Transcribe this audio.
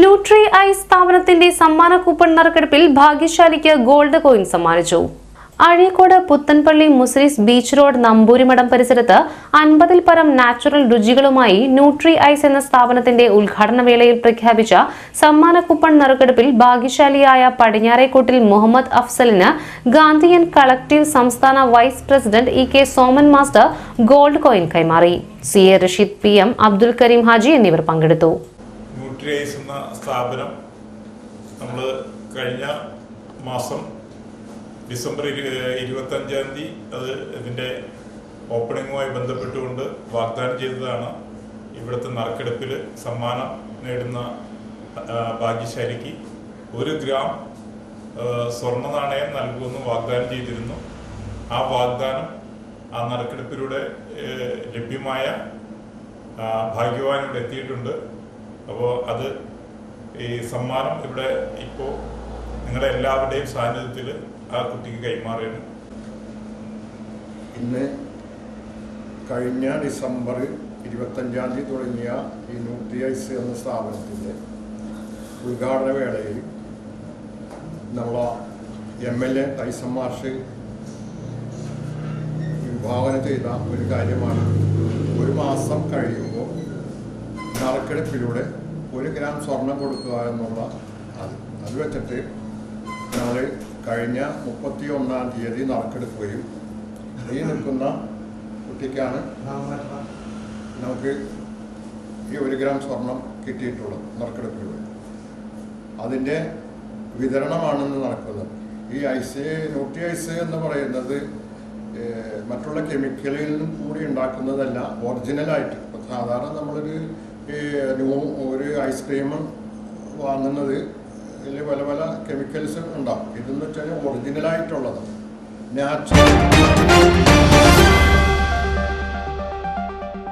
Nutri I സ്ഥാപനത്തിന്റെ സമ്മാന coupon നറുക്കെടുപ്പിൽ ഭാഗ്യശാലിക്ക് ഗോൾഡ് കോയിൻ സമ്മാനിച്ചു. അഴീക്കോട് പുത്തൻപള്ളി മുസ്ലിസ് ബീച്ച് റോഡ് നമ്പൂരിമഠം പരിസരത്ത് അൻപതിൽ പരം നാച്ചുറൽ രുചികളുമായി ന്യൂട്രി ഐസ് എന്ന സ്ഥാപനത്തിന്റെ ഉദ്ഘാടന വേളയിൽ പ്രഖ്യാപിച്ച സമ്മാന കൂപ്പൺ നറുക്കെടുപ്പിൽ ഭാഗ്യശാലിയായ പടിഞ്ഞാറേക്കോട്ടിൽ മുഹമ്മദ് അഫ്സലിന് ഗാന്ധിയൻ കളക്ടീവ് സംസ്ഥാന vice president E K Soman master gold coin കൈമാറി. C A Rasheed P M Abdul Kareem Haji എന്നിവർ പങ്കെടുത്തു. ന്യൂട്രിയൈസ് എന്ന സ്ഥാപനം നമ്മൾ കഴിഞ്ഞ മാസം ഡിസംബർ ഇരു- ഇരുപത്തഞ്ചാം തീയതി അത് ഇതിന്റെ ഓപ്പണിങ്ങുമായി ബന്ധപ്പെട്ടുകൊണ്ട് വാഗ്ദാനം ചെയ്തതാണ്. ഇവിടുത്തെ നറുക്കെടുപ്പിൽ സമ്മാനം നേടുന്ന ഭാഗ്യശാലിക്ക് ഒരു ഗ്രാം സ്വർണ നാണയം നൽകുമെന്ന് വാഗ്ദാനം ചെയ്തിരുന്നു. ആ വാഗ്ദാനം ആ നറുക്കെടുപ്പിലൂടെ ലഭ്യമായ ഭാഗ്യവാനോട് എത്തിയിട്ടുണ്ട്. അപ്പോൾ അത് ഈ സമ്മാനം ഇവിടെ ഇപ്പോൾ നിങ്ങളുടെ എല്ലാവരുടെയും സാന്നിധ്യത്തിൽ ആ കുട്ടിക്ക് കൈമാറിയാണ് ഇന്ന് കഴിഞ്ഞ ഡിസംബർ ഇരുപത്തഞ്ചാം തീയതി തുടങ്ങിയ ഈ നൂറ്റി ഐസ് എന്ന സ്ഥാപനത്തിന്റെ ഉദ്ഘാടന വേളയിൽ നമ്മളെ എം എൽ എ ടൈസൺ മാർഷ് വിഭാവന ചെയ്ത ഒരു കാര്യമാണ്. ഒരു മാസം കഴിയുമ്പോൾ നറുക്കെടുപ്പിലൂടെ ഒരു ഗ്രാം സ്വർണം കൊടുക്കുക എന്നുള്ള അത് അത് വെച്ചിട്ട് ഞങ്ങൾ കഴിഞ്ഞ മുപ്പത്തി ഒന്നാം തീയതി നറുക്കെടുക്കുകയും ഈ നിൽക്കുന്ന കുട്ടിക്കാണ് നമുക്ക് ഈ ഒരു ഗ്രാം സ്വർണം കിട്ടിയിട്ടുള്ളത് നറുക്കെടുപ്പിലൂടെ. അതിന്റെ വിതരണമാണെന്ന് നടക്കുന്നത്. ഈ ഐസ് നോട്ടി ഐസ് എന്ന് പറയുന്നത് മറ്റുള്ള കെമിക്കലിൽ നിന്നും കൂടി ഉണ്ടാക്കുന്നതല്ല ഒറിജിനലായിട്ട്. സാധാരണ നമ്മളൊരു ഐസ്ക്രീം വാങ്ങുന്നത്. ഇതിൽ പല പല കെമിക്കൽസ് ഉണ്ടാവും. ഇതെന്ന് വെച്ചാൽ ഒറിജിനലായിട്ടുള്ളതാണ് നാച്ചുറൽ